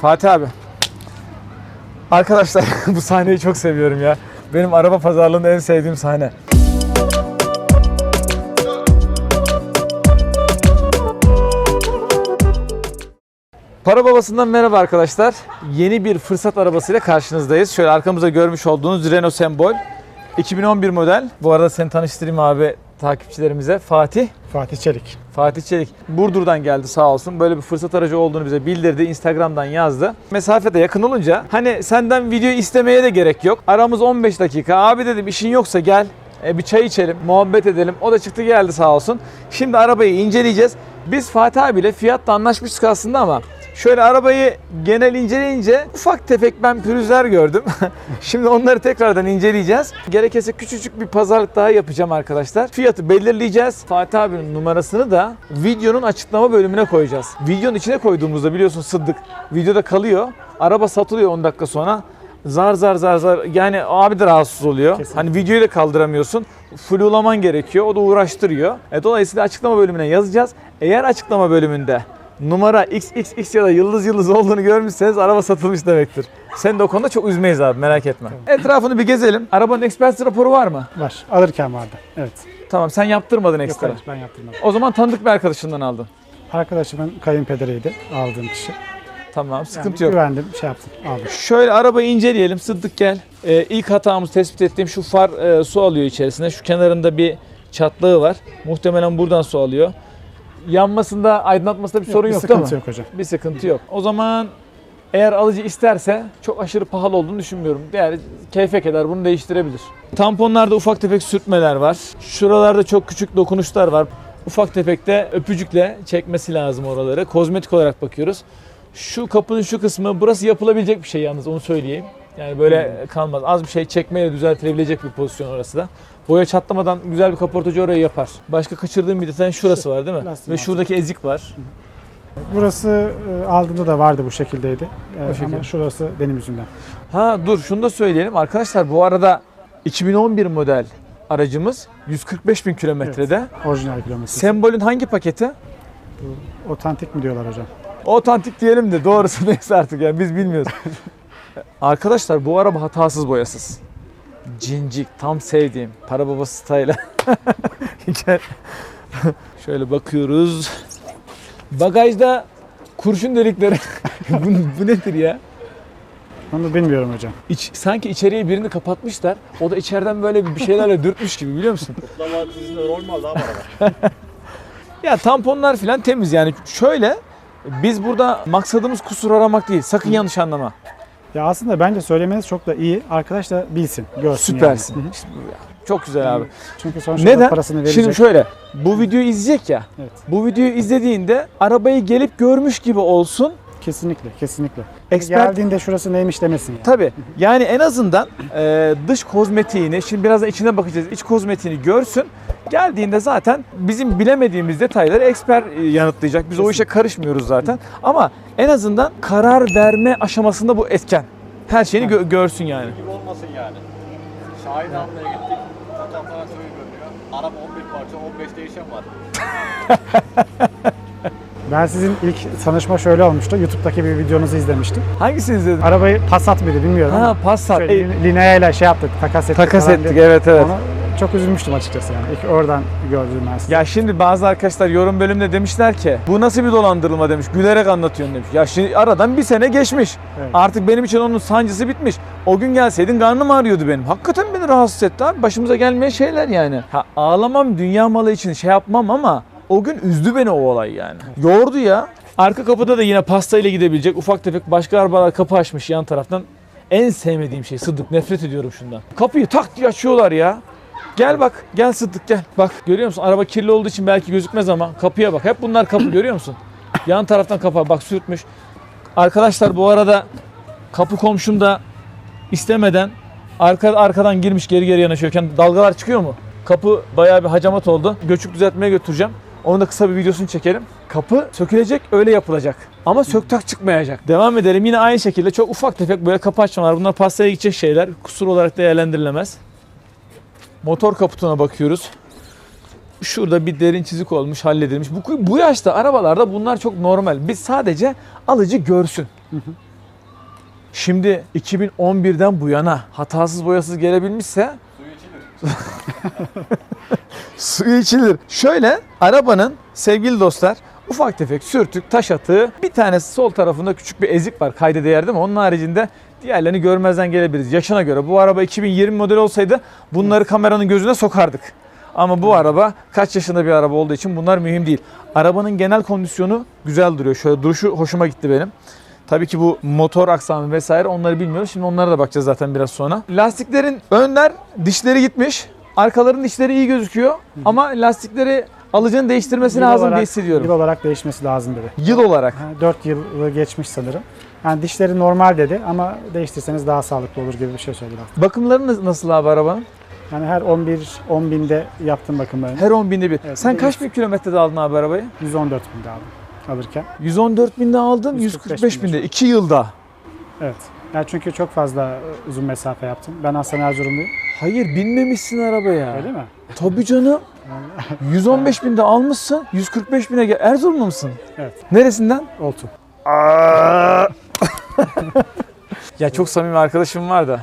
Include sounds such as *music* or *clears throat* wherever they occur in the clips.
Fatih abi. Arkadaşlar *laughs* bu sahneyi çok seviyorum ya. Benim araba pazarlığında en sevdiğim sahne. Para babasından merhaba arkadaşlar. Yeni bir fırsat arabasıyla karşınızdayız. Şöyle arkamızda görmüş olduğunuz Renault Sembol. 2011 model. Bu arada seni tanıştırayım abi takipçilerimize. Fatih. Fatih Çelik. Fatih Çelik Burdur'dan geldi sağ olsun. Böyle bir fırsat aracı olduğunu bize bildirdi. Instagram'dan yazdı. Mesafede yakın olunca hani senden video istemeye de gerek yok. Aramız 15 dakika. Abi dedim işin yoksa gel. E, bir çay içelim, muhabbet edelim. O da çıktı geldi sağ olsun. Şimdi arabayı inceleyeceğiz. Biz Fatih abiyle fiyatta anlaşmıştık aslında ama şöyle arabayı genel inceleyince ufak tefek ben pürüzler gördüm. *laughs* Şimdi onları tekrardan inceleyeceğiz. Gerekirse küçücük bir pazarlık daha yapacağım arkadaşlar. Fiyatı belirleyeceğiz. Fatih abinin numarasını da videonun açıklama bölümüne koyacağız. Videonun içine koyduğumuzda biliyorsun Sıddık videoda kalıyor. Araba satılıyor 10 dakika sonra. Zar zar zar zar yani abi de rahatsız oluyor. Kesinlikle. Hani videoyu da kaldıramıyorsun. Flu'laman gerekiyor. O da uğraştırıyor. E, dolayısıyla açıklama bölümüne yazacağız. Eğer açıklama bölümünde numara XXX ya da yıldız yıldız olduğunu görmüşseniz araba satılmış demektir. Sen de o konuda çok üzmeyiz abi merak etme. Etrafını bir gezelim. Arabanın ekspert raporu var mı? Var. Alırken vardı. Evet. Tamam sen yaptırmadın Yok ekstra. hayır ben yaptırmadım. O zaman tanıdık bir arkadaşından aldın. Arkadaşımın kayınpederiydi aldığım kişi. Tamam Yani sıkıntı yok. Güvendim şey yaptım aldım. Şöyle arabayı inceleyelim. Sıddık gel. Ee, ilk hatamız tespit ettiğim şu far e, su alıyor içerisine. Şu kenarında bir çatlığı var. Muhtemelen buradan su alıyor. Yanmasında, aydınlatmasında bir sorun bir yok değil mi? sıkıntı yok hocam. Bir sıkıntı yok. O zaman eğer alıcı isterse çok aşırı pahalı olduğunu düşünmüyorum. Yani keyfe kadar bunu değiştirebilir. Tamponlarda ufak tefek sürtmeler var. Şuralarda çok küçük dokunuşlar var. Ufak tefek de öpücükle çekmesi lazım oraları. Kozmetik olarak bakıyoruz. Şu kapının şu kısmı burası yapılabilecek bir şey yalnız onu söyleyeyim. Yani böyle kalmaz. Az bir şey çekmeyle düzeltilebilecek bir pozisyon orası da. Boya çatlamadan güzel bir kaportacı orayı yapar. Başka kaçırdığım bir detay şurası var değil mi? lastiğin Ve şuradaki ezik var. Burası e, aldığımda da vardı bu şekildeydi. E, şekilde. ama şurası benim yüzümden. Ha dur şunu da söyleyelim. Arkadaşlar bu arada 2011 model aracımız 145 bin kilometrede. Orijinal kilometresi. Sembolün hangi paketi? Otantik mi diyorlar hocam? Otantik diyelim de doğrusu *laughs* neyse artık yani biz bilmiyoruz. *laughs* Arkadaşlar bu araba hatasız boyasız. Cincik tam sevdiğim para babası style. *laughs* Gel. *laughs* Şöyle bakıyoruz. Bagajda kurşun delikleri. *laughs* bu, bu nedir ya? Onu bilmiyorum hocam. İç, sanki içeriye birini kapatmışlar. O da içeriden böyle bir şeylerle dürtmüş gibi biliyor musun? Kutlama dizinde araba. Ya tamponlar falan temiz yani. Şöyle biz burada maksadımız kusur aramak değil. Sakın yanlış anlama. Ya aslında bence söylemeniz çok da iyi. Arkadaş da bilsin, görsün Süpersin. yani. Çok güzel abi. Çünkü sonuçta Neden? parasını verecek. Şimdi şöyle bu videoyu izleyecek ya. Evet. Bu videoyu izlediğinde arabayı gelip görmüş gibi olsun. Kesinlikle, kesinlikle. Expert Geldiğinde şurası neymiş demesin yani. Tabii. Yani en azından e, dış kozmetiğini, şimdi birazdan içine bakacağız. iç kozmetiğini görsün. Geldiğinde zaten bizim bilemediğimiz detayları eksper e, yanıtlayacak. Biz o işe karışmıyoruz zaten. Ama en azından karar verme aşamasında bu etken. Her şeyini gö- görsün yani. gibi olmasın yani. Şahin almaya gittik. Fotoğraflara şöyle görünüyor. Araba 11 parça 15 değişen var. *laughs* Ben sizin ilk tanışma şöyle olmuştu. YouTube'daki bir videonuzu izlemiştim. Hangisini izledin? Arabayı Passat mıydı bilmiyorum Ha ama Passat. şöyle E, lin- lineayla şey yaptık, takas ettik. takas falan ettik diye. evet evet. Onu çok üzülmüştüm açıkçası yani. İlk oradan gördüm ben sizi. Ya şimdi bazı arkadaşlar yorum bölümünde demişler ki bu nasıl bir dolandırılma demiş. Gülerek anlatıyorsun demiş. Ya şimdi aradan bir sene geçmiş. Evet. Artık benim için onun sancısı bitmiş. O gün gelseydin karnım ağrıyordu benim. Hakikaten beni rahatsız etti abi. Başımıza gelmeyen şeyler yani. Ha ağlamam dünya malı için şey yapmam ama o gün üzdü beni o olay yani. Yordu ya. Arka kapıda da yine pastayla gidebilecek ufak tefek başka arabalar kapı açmış yan taraftan. En sevmediğim şey Sıddık. Nefret ediyorum şundan. Kapıyı tak diye açıyorlar ya. Gel bak, gel Sıddık gel. Bak görüyor musun? Araba kirli olduğu için belki gözükmez ama kapıya bak. Hep bunlar kapı *clears throat* görüyor musun? Yan taraftan kapı bak sürtmüş. Arkadaşlar bu arada kapı komşum da istemeden arka arkadan girmiş geri geri yanaşıyorken dalgalar çıkıyor mu? Kapı bayağı bir hacamat oldu. Göçük düzeltmeye götüreceğim. Onun da kısa bir videosunu çekelim. Kapı sökülecek, öyle yapılacak. Ama söktak çıkmayacak. Devam edelim. Yine aynı şekilde çok ufak tefek böyle kapı açmalar. Bunlar pastaya gidecek şeyler. Kusur olarak değerlendirilemez. Motor kaputuna bakıyoruz. Şurada bir derin çizik olmuş, halledilmiş. Bu, bu yaşta arabalarda bunlar çok normal. Biz sadece alıcı görsün. Şimdi 2011'den bu yana hatasız boyasız gelebilmişse *laughs* Suyu içilir. Şöyle arabanın sevgili dostlar ufak tefek sürtük, taş atığı bir tanesi sol tarafında küçük bir ezik var kayda değer değil mi? Onun haricinde diğerlerini görmezden gelebiliriz. Yaşına göre bu araba 2020 model olsaydı bunları kameranın gözüne sokardık. Ama bu araba kaç yaşında bir araba olduğu için bunlar mühim değil. Arabanın genel kondisyonu güzel duruyor. Şöyle duruşu hoşuma gitti benim. Tabii ki bu motor aksamı vesaire onları bilmiyoruz. Şimdi onlara da bakacağız zaten biraz sonra. Lastiklerin önler dişleri gitmiş. Arkaların dişleri iyi gözüküyor. Ama lastikleri alıcının değiştirmesi Yıl lazım olarak- diye hissediyorum. Yıl olarak değişmesi lazım dedi. Yıl olarak. 4 yılı geçmiş sanırım. Yani dişleri normal dedi ama değiştirseniz daha sağlıklı olur gibi bir şey söyledi. Bakımları nas- nasıl abi arabanın? Yani her 11 10 binde yaptım bakımlarını. Her 10 binde bir. Evet, Sen bir de kaç bin kilometrede aldın abi arabayı? 114 binde aldım alırken. 114 binde aldın, 145 145 binde. binde. 2 yılda. Evet. Yani çünkü çok fazla e, uzun mesafe yaptım. Ben aslında Erzurumluyum. Hayır binmemişsin arabaya. Öyle mi? Tabii canım. *laughs* 115 binde almışsın, 145 bine gel. Erzurumlu musun? Evet. Neresinden? Oltu. *laughs* Ya çok samimi arkadaşım var da.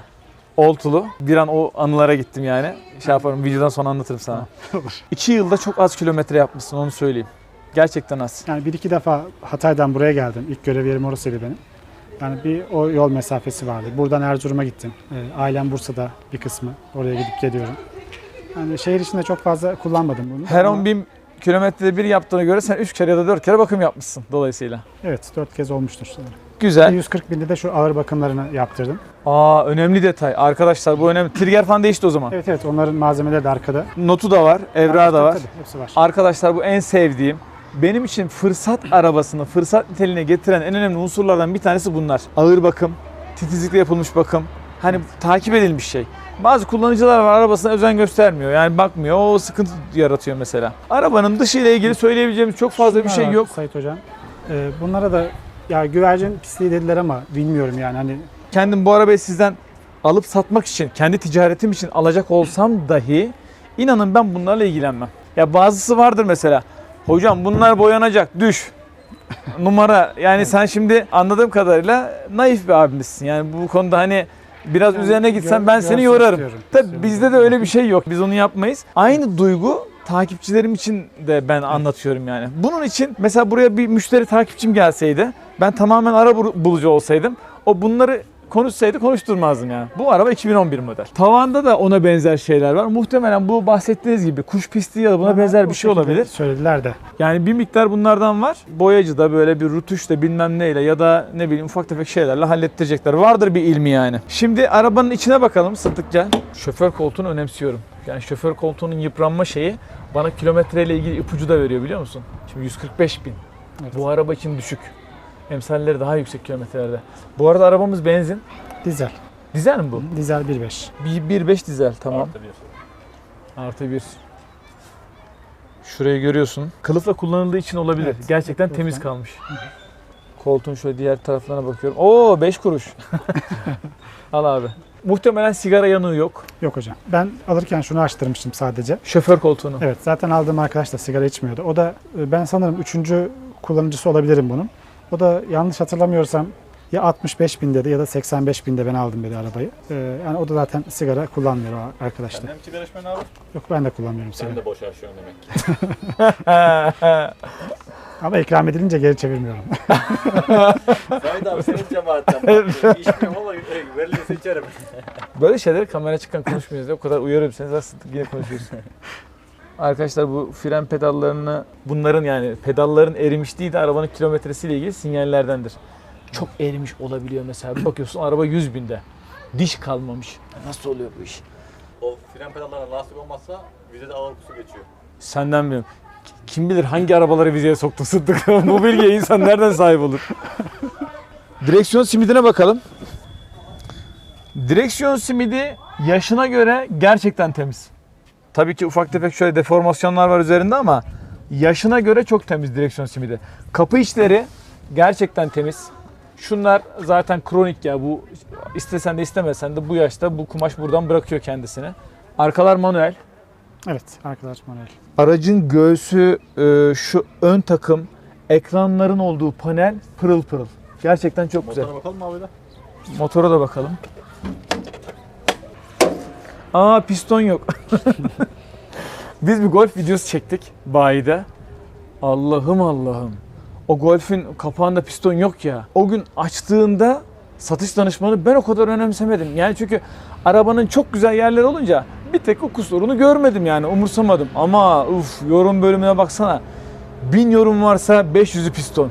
Oltulu. Bir an o anılara gittim yani. Şey yaparım videodan sonra anlatırım sana. *laughs* Olur. 2 yılda çok az kilometre yapmışsın onu söyleyeyim. Gerçekten az. Yani bir iki defa Hatay'dan buraya geldim. İlk görev yerim orasıydı benim. Yani bir o yol mesafesi vardı. Buradan Erzurum'a gittim. Ee, ailem Bursa'da bir kısmı. Oraya gidip geliyorum. Yani şehir içinde çok fazla kullanmadım bunu. Her Ama 10 bin kilometrede bir yaptığına göre sen 3 kere ya da 4 kere bakım yapmışsın dolayısıyla. Evet 4 kez olmuştur sanırım. Güzel. 140 binde de şu ağır bakımlarını yaptırdım. Aa önemli detay. Arkadaşlar bu önemli. Trigger fan değişti o zaman. Evet evet onların malzemeleri de arkada. Notu da var, evrağı da var. Tabii, hepsi var. Arkadaşlar bu en sevdiğim. Benim için fırsat arabasını fırsat niteliğine getiren en önemli unsurlardan bir tanesi bunlar. Ağır bakım, titizlikle yapılmış bakım. Hani takip edilmiş şey. Bazı kullanıcılar var arabasına özen göstermiyor. Yani bakmıyor. O sıkıntı yaratıyor mesela. Arabanın dışı ile ilgili söyleyebileceğimiz çok fazla bir şey yok. Sait Hocam. Ee, bunlara da ya güvercin pisliği dediler ama bilmiyorum yani hani Kendim bu arabayı sizden alıp satmak için, kendi ticaretim için alacak olsam dahi inanın ben bunlarla ilgilenmem. Ya bazısı vardır mesela. Hocam bunlar boyanacak, düş. Numara. Yani sen şimdi anladığım kadarıyla naif bir abimizsin. Yani bu konuda hani biraz Yani üzerine gitsen ben seni yorarım. istiyorum. Tabii İstiyorum. bizde de öyle bir şey yok. Biz onu yapmayız. Aynı duygu takipçilerim için de ben anlatıyorum yani. Bunun için mesela buraya bir müşteri takipçim gelseydi, ben tamamen ara bul- bulucu olsaydım, o bunları konuşsaydı konuşturmazdım yani. Bu araba 2011 model. Tavanda da ona benzer şeyler var. Muhtemelen bu bahsettiğiniz gibi kuş pisliği ya da buna Bana benzer bir şey olabilir. Söylediler de. Yani bir miktar bunlardan var. Boyacı da böyle bir rutuşla bilmem neyle ya da ne bileyim ufak tefek şeylerle hallettirecekler. Vardır bir ilmi yani. Şimdi arabanın içine bakalım sıktıkça. Şoför koltuğunu önemsiyorum. Yani şoför koltuğunun yıpranma şeyi bana kilometreyle ilgili ipucu da veriyor biliyor musun? Şimdi 145 bin. Evet. Bu araba için düşük. Emsalleri daha yüksek kilometrelerde. Bu arada arabamız benzin. Dizel. Dizel mi bu? Dizel 1.5. Bir- 1.5 dizel tamam. Artı bir. Artı bir. Şurayı görüyorsun. Kılıfla kullanıldığı için olabilir. Evet, Gerçekten temiz kalmış. Koltuğun şöyle diğer taraflarına bakıyorum. Oo 5 kuruş. *laughs* Al abi. Muhtemelen sigara yanığı yok. Yok hocam. Ben alırken şunu açtırmıştım sadece. Şoför koltuğunu. Evet zaten aldığım arkadaş da sigara içmiyordu. O da e, ben sanırım üçüncü kullanıcısı olabilirim bunun. O da yanlış hatırlamıyorsam ya 65 bin dedi ya da 85 binde ben aldım dedi arabayı. Ee, yani o da zaten sigara kullanmıyor o arkadaş da. Sen de mi sigara içmen abi? Yok ben de kullanmıyorum sigara. Sen de boş yaşıyorsun demek ki. *laughs* Ama ikram edilince geri çevirmiyorum. *laughs* Said abi senin cemaatten bak. İçmiyorum ama verilirse içerim. Böyle şeyleri kamera çıkan konuşmuyoruz. O kadar uyarıyorum seni aslında yine konuşuyorsun. *laughs* Arkadaşlar bu fren pedallarını bunların yani pedalların erimişliği de arabanın kilometresiyle ilgili sinyallerdendir. Çok erimiş olabiliyor mesela. Bir bakıyorsun araba 100 binde. Diş kalmamış. Nasıl oluyor bu iş? O fren pedallarına lastik olmazsa vizede ağır su geçiyor. Senden biliyorum. Kim bilir hangi arabaları vizeye soktu Sıddık. *laughs* bu bilgiye insan nereden sahip olur? Direksiyon simidine bakalım. Direksiyon simidi yaşına göre gerçekten temiz. Tabii ki ufak tefek şöyle deformasyonlar var üzerinde ama yaşına göre çok temiz direksiyon simidi. Kapı içleri gerçekten temiz. Şunlar zaten kronik ya bu istesen de istemesen de bu yaşta bu kumaş buradan bırakıyor kendisini. Arkalar manuel. evet arkadaş manuel. Aracın göğsü e, şu ön takım ekranların olduğu panel pırıl pırıl. Gerçekten çok güzel. Motora bakalım mı abi de? Motora da bakalım. Aa piston yok. *laughs* Biz bir golf videosu çektik bayide. Allah'ım Allah'ım. O golfün kapağında piston yok ya. O gün açtığında satış danışmanı ben o kadar önemsemedim. Yani çünkü arabanın çok güzel yerleri olunca bir tek o kusurunu görmedim yani umursamadım. Ama uf yorum bölümüne baksana. Bin yorum varsa 500'ü piston.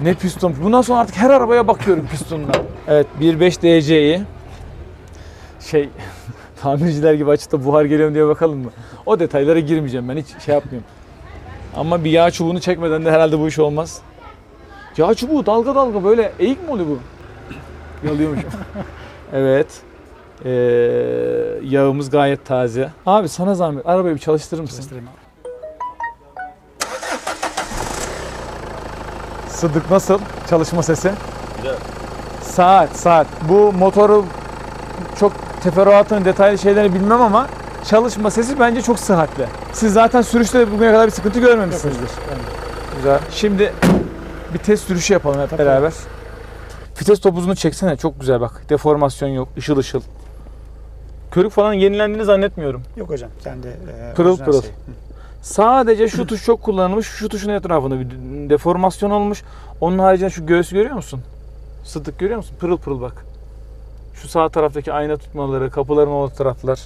Ne piston? Bundan sonra artık her arabaya bakıyorum pistonuna. Evet 1.5 DC'yi şey *laughs* tamirciler gibi açıp da buhar geliyor diye bakalım mı? O detaylara girmeyeceğim ben hiç şey yapmıyorum. Ama bir yağ çubuğunu çekmeden de herhalde bu iş olmaz. Yağ çubuğu dalga dalga böyle eğik mi oluyor bu? Yalıyormuşum. *laughs* evet. Ee, yağımız gayet taze. Abi sana zahmet arabayı bir çalıştırır mısın? Çalıştırayım abi. Sıddık nasıl? Çalışma sesi? Güzel. Saat, saat. Bu motoru çok teferruatını, detaylı şeyleri bilmem ama çalışma sesi bence çok sıhhatli. Siz zaten sürüşte bugüne kadar bir sıkıntı görmemişsinizdir. Güzel. Şimdi bir test sürüşü yapalım hep beraber. Vites topuzunu çeksene çok güzel bak. Deformasyon yok, ışıl ışıl. Körük falan yenilendiğini zannetmiyorum. Yok hocam. Kendi e, Pırıl pırıl. şey. Sadece şu tuş çok kullanılmış. Şu tuşun etrafında bir deformasyon olmuş. Onun haricinde şu göğsü görüyor musun? Sıddık görüyor musun? Pırıl pırıl bak. Şu sağ taraftaki ayna tutmaları, kapıların o taraflar.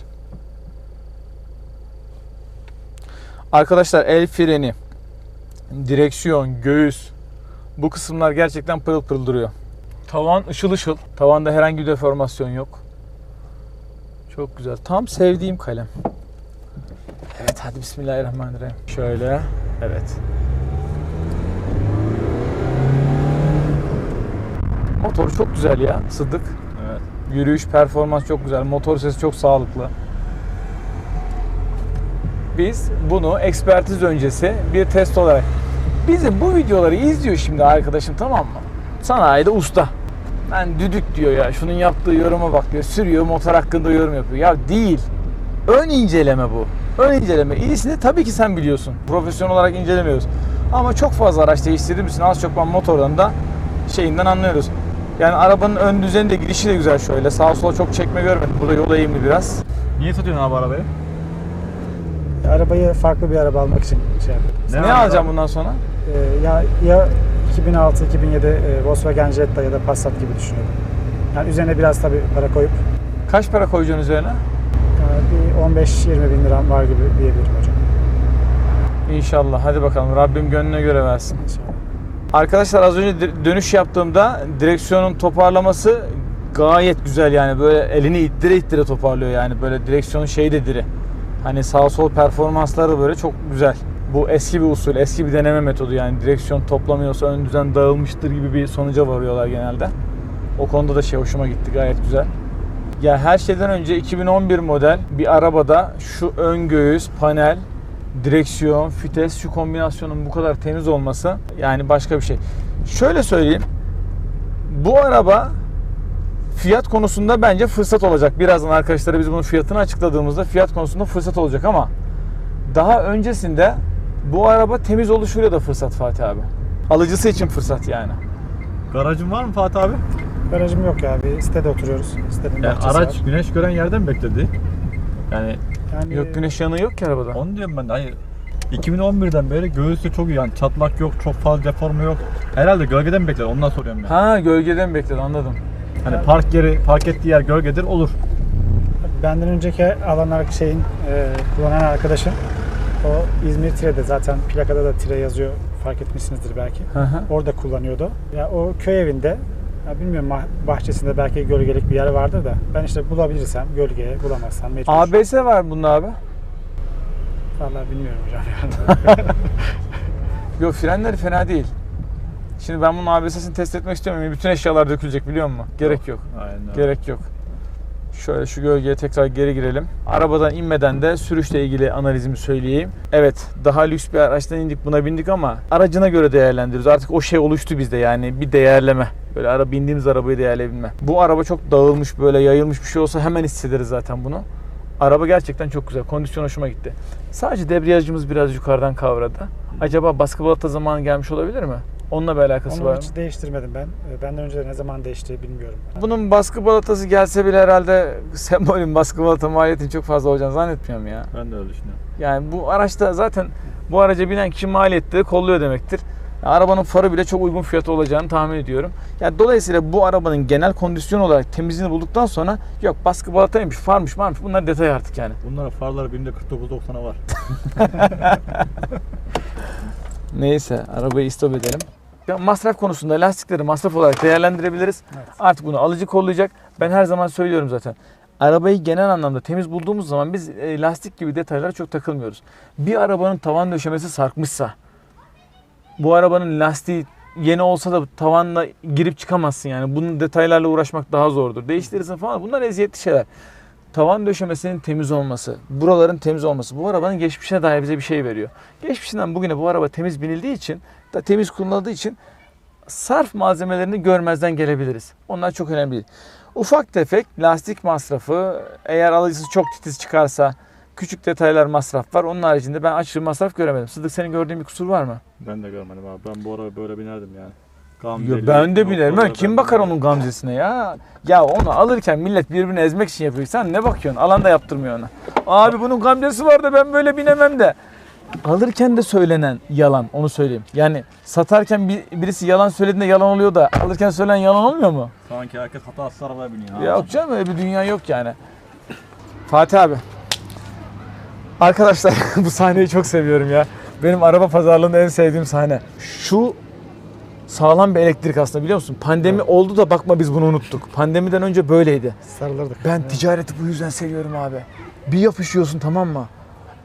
Arkadaşlar el freni, direksiyon, göğüs bu kısımlar gerçekten pırıl pırıl duruyor. Tavan ışıl ışıl. Tavanda herhangi bir deformasyon yok. Çok güzel. Tam sevdiğim kalem. Evet hadi bismillahirrahmanirrahim. Şöyle. Evet. Motor çok güzel ya Sıddık. Yürüyüş, performans çok güzel. Motor sesi çok sağlıklı. Biz bunu ekspertiz öncesi bir test olarak bizim bu videoları izliyor şimdi arkadaşım tamam mı? Sanayide usta. Ben düdük diyor ya. Şunun yaptığı yoruma bak diyor. Sürüyor motor hakkında yorum yapıyor. Ya değil. Ön inceleme bu. Ön inceleme. İyisini tabii ki sen biliyorsun. Profesyonel olarak incelemiyoruz. Ama çok fazla araç değiştirdiğim için az çok ben motordan da şeyinden anlıyoruz. Yani arabanın ön düzeni de gidişi de güzel şöyle. Sağa sola çok çekme görmedim. Burada yol eğimli biraz. Niye satıyorsun abi arabayı? Arabayı farklı bir araba almak için şey yapıyordum. Ne, Ne alacağım bundan sonra? E, ya, ya 2006-2007 e, Volkswagen Jetta ya da Passat gibi düşünüyordum. Yani üzerine biraz tabii para koyup Kaç para koyacaksın üzerine? yani bir 15-20 bin liram var gibi diyebilirim hocam. İnşallah. Hadi bakalım. Rabbim gönlüne göre versin. İnşallah. Arkadaşlar az önce dönüş yaptığımda direksiyonun toparlaması gayet güzel yani böyle elini ittire ittire toparlıyor yani böyle direksiyonun şeyi de diri. Hani sağ sol performansları böyle çok güzel. Bu eski bir usul, eski bir deneme metodu yani direksiyon toplamıyorsa ön düzen dağılmıştır gibi bir sonuca varıyorlar genelde. O konuda da şey hoşuma gitti gayet güzel. Ya her şeyden önce 2011 model bir arabada şu ön göğüs, panel, direksiyon, vites şu kombinasyonun bu kadar temiz olması yani başka bir şey. Şöyle söyleyeyim. Bu araba fiyat konusunda bence fırsat olacak. Birazdan arkadaşlara biz bunun fiyatını açıkladığımızda fiyat konusunda fırsat olacak ama daha öncesinde bu araba temiz oluşuyla da fırsat Fatih abi. Alıcısı için fırsat yani. Garajın var mı Fatih abi? Garajım yok ya. Bir sitede oturuyoruz. Sitenin Yani bahçesi araç var. güneş gören yerden mi bekledi? Yani Yani, Yok güneş yanığı yok ki arabada. onu diyorum ben de. Hayır. 2011'den beri göğüsü çok iyi yani çatlak yok, çok fazla deforme yok. Herhalde gölgeden mi bekledi ondan soruyorum ben. Ha gölgeden bekledi anladım. Hani park yeri, park ettiği yer gölgedir olur. Benden önceki alanlar şeyin e, kullanan arkadaşım o İzmir Tire'de zaten plakada da Tire yazıyor fark etmişsinizdir belki. Hı hı. Orada kullanıyordu. Ya o köy evinde ya bilmiyorum bahçesinde belki gölgelik bir yer vardır da ben işte bulabilirsem gölgeye bulamazsam mecbur. ABS var bunda abi. Vallahi bilmiyorum hocam. *laughs* Yok frenleri fena değil. Şimdi ben bunun ABS'sini test etmek istiyorum. Bütün eşyalar dökülecek biliyor musun? Gerek yok. Aynen. Gerek yok. Şöyle şu gölgeye tekrar geri girelim. Arabadan inmeden de sürüşle ilgili analizimi söyleyeyim. Evet daha lüks bir araçtan indik buna bindik ama aracına göre değerlendiriyoruz. Artık o şey oluştu bizde yani bir değerleme. Böyle ara bindiğimiz arabayı değerleyebilme. Bu araba çok dağılmış böyle yayılmış bir şey olsa hemen hissederiz zaten bunu. Araba gerçekten çok güzel. Kondisyon hoşuma gitti. Sadece debriyajımız biraz yukarıdan kavradı. Acaba baskı balata zamanı gelmiş olabilir mi? Onunla bir alakası var Onu mı? hiç değiştirmedim ben. Ee, Benden önce ne zaman değişti bilmiyorum. Bunun baskı balatası gelse bile herhalde sembolün baskı balata maliyetinin çok fazla olacağını zannetmiyorum ya. Ben de öyle düşünüyorum. Yani bu araçta zaten bu araca binen kişi maliyetleri kolluyor demektir. Arabanın farı bile çok uygun fiyatı olacağını tahmin ediyorum. Yani dolayısıyla bu arabanın genel kondisyon olarak temizliğini bulduktan sonra yok baskı balataymış, farmış, varmış bunlar detay artık yani. Bunların farları binde 49.90'a var. *laughs* Neyse arabayı istop edelim. Ya masraf konusunda lastikleri masraf olarak değerlendirebiliriz. Evet. Artık bunu alıcı kollayacak. Ben her zaman söylüyorum zaten. Arabayı genel anlamda temiz bulduğumuz zaman biz e, lastik gibi detaylara çok takılmıyoruz. Bir arabanın tavan döşemesi sarkmışsa, bu arabanın lastiği yeni olsa da tavanla girip çıkamazsın yani. Bunun detaylarla uğraşmak daha zordur. Değiştirirsin falan. Bunlar eziyetli şeyler. Tavan döşemesinin temiz olması, buraların temiz olması bu arabanın geçmişine dair bize bir şey veriyor. Geçmişinden bugüne bu araba temiz binildiği için, da temiz kullanıldığı için sarf malzemelerini görmezden gelebiliriz. Onlar çok önemli. Ufak tefek lastik masrafı, eğer alıcısı çok titiz çıkarsa küçük detaylar masraf var. Onun haricinde ben aşırı masraf göremedim. Sıdık senin gördüğün bir kusur var mı? Ben de görmedim abi. Ben bu araba böyle binerdim yani. Gamzeli, ben de binerim. Ben kim bakar binerim. onun gamzesine ya? Ya onu alırken millet birbirini ezmek için yapıyor. Sen ne bakıyorsun? Alan da yaptırmıyor ona. Abi bunun gamzesi var da ben böyle binemem de. Alırken de söylenen yalan onu söyleyeyim. Yani satarken bir, birisi yalan söylediğinde yalan oluyor da alırken söylenen yalan olmuyor mu? Sanki herkes hatasız arabaya biniyor. abi. Yok canım öyle bir dünya yok yani. Fatih abi. Arkadaşlar *laughs* bu sahneyi çok seviyorum ya. Benim araba pazarlığında en sevdiğim sahne. Şu sağlam bir elektrik aslında biliyor musun? Pandemi oldu da bakma biz bunu unuttuk. Pandemiden önce böyleydi. Sarılırdık. Ben ticareti bu yüzden seviyorum abi. Bir yapışıyorsun tamam mı?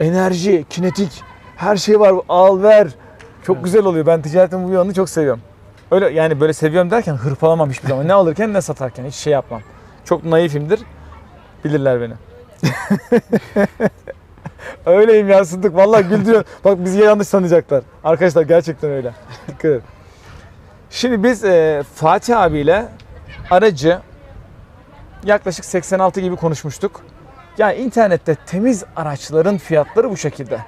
Enerji, kinetik, her şey var. Al ver. Çok güzel oluyor. Ben ticaretin bu yanını çok seviyorum. Öyle yani böyle seviyorum derken hırpalamam hiçbir zaman. Ne *laughs* alırken ne satarken hiç şey yapmam. Çok naifimdir. Bilirler beni. *laughs* Öyleyim ya Sıddık. Vallahi güldürüyor. *laughs* Bak bizi yanlış sanacaklar. Arkadaşlar gerçekten öyle. Dikkat edin. Şimdi biz e, Fatih abiyle aracı yaklaşık 86 gibi konuşmuştuk. Yani internette temiz araçların fiyatları bu şekilde.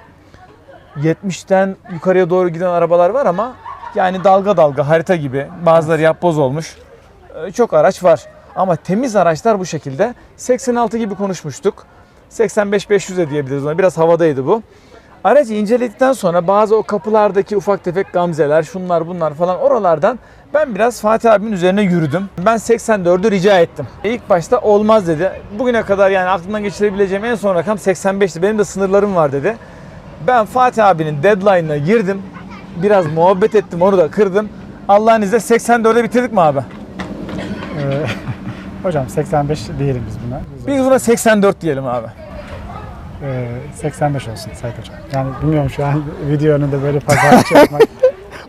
70'ten yukarıya doğru giden arabalar var ama yani dalga dalga harita gibi bazıları yapboz olmuş. Ee, Çok araç var. Ama temiz araçlar bu şekilde. 86 gibi konuşmuştuk. 85-500 de diyebiliriz ona. Biraz havadaydı bu. Aracı inceledikten sonra bazı o kapılardaki ufak tefek gamzeler, şunlar bunlar falan oralardan ben biraz Fatih abimin üzerine yürüdüm. Ben 84'ü rica ettim. İlk başta olmaz dedi. Bugüne kadar yani aklımdan geçirebileceğim en son rakam 85'ti. Benim de sınırlarım var dedi. Ben Fatih abinin deadline'ına girdim. Biraz muhabbet ettim onu da kırdım. Allah'ın izniyle 84'e bitirdik mi abi? Ee, hocam 85 diyelim biz buna. Biz buna 84 diyelim abi. Ee, 85 olsun Sait hocam. Yani bilmiyorum şu an *laughs* video önünde böyle pazarlık yapmak.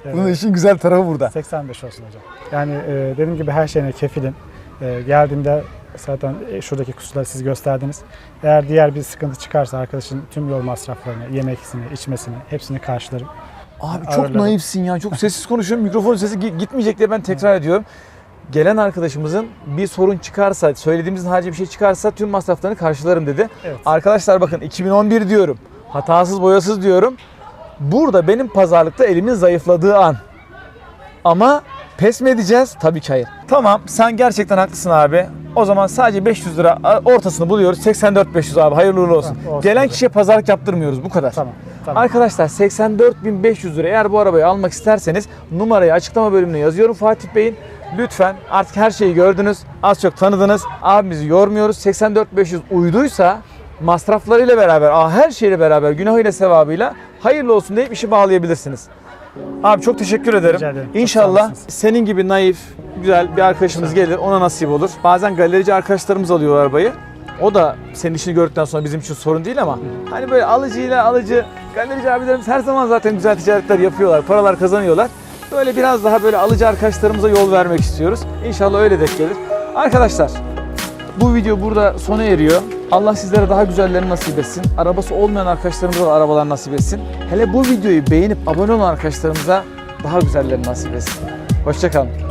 Ee, *laughs* Bunun işin güzel tarafı burada. 85 olsun hocam. Yani e, dediğim gibi her şeyine kefilim. E, geldiğimde zaten e, şuradaki kusurları siz gösterdiniz. Eğer diğer bir sıkıntı çıkarsa arkadaşın tüm yol masraflarını, yemekisini, içmesini hepsini karşılarım. Abi çok Ağırladım. naifsin ya. Çok sessiz konuşuyorum. Mikrofonun sesi gi- gitmeyecek diye ben tekrar ediyorum. Gelen arkadaşımızın bir sorun çıkarsa, söylediğimizin harici bir şey çıkarsa tüm masraflarını karşılarım dedi. Evet. Arkadaşlar bakın 2011 diyorum. Hatasız boyasız diyorum. Burada benim pazarlıkta elimin zayıfladığı an. Ama pes mi edeceğiz? Tabii ki hayır. Tamam sen gerçekten haklısın abi. O zaman sadece 500 lira ortasını buluyoruz. 84 500 abi hayırlı uğurlu olsun. Tamam, olsun Gelen kişiye pazarlık yaptırmıyoruz bu kadar. Tamam. Tamam. Arkadaşlar 84.500 lira eğer bu arabayı almak isterseniz numarayı açıklama bölümüne yazıyorum Fatih Bey'in. Lütfen artık her şeyi gördünüz. Az çok tanıdınız. Abimizi yormuyoruz. 84.500 uyduysa masraflarıyla beraber, her şeyle beraber günahıyla sevabıyla hayırlı olsun deyip işi bağlayabilirsiniz. Abi çok teşekkür ederim. Rica ederim. İnşallah senin gibi naif, güzel bir arkadaşımız gelir. Ona nasip olur. Bazen galerici arkadaşlarımız alıyor arabayı. O da senin işini gördükten sonra bizim için sorun değil ama hani böyle alıcıyla alıcı galerici abilerimiz her zaman zaten güzel ticaretler yapıyorlar. Paralar kazanıyorlar. Böyle biraz daha böyle alıcı arkadaşlarımıza yol vermek istiyoruz. İnşallah öyle denk gelir. Arkadaşlar bu video burada sona eriyor. Allah sizlere daha güzellerini nasip etsin. Arabası olmayan arkadaşlarımıza da arabalar nasip etsin. Hele bu videoyu beğenip abone olan arkadaşlarımıza daha güzellerini nasip etsin. Hoşçakalın.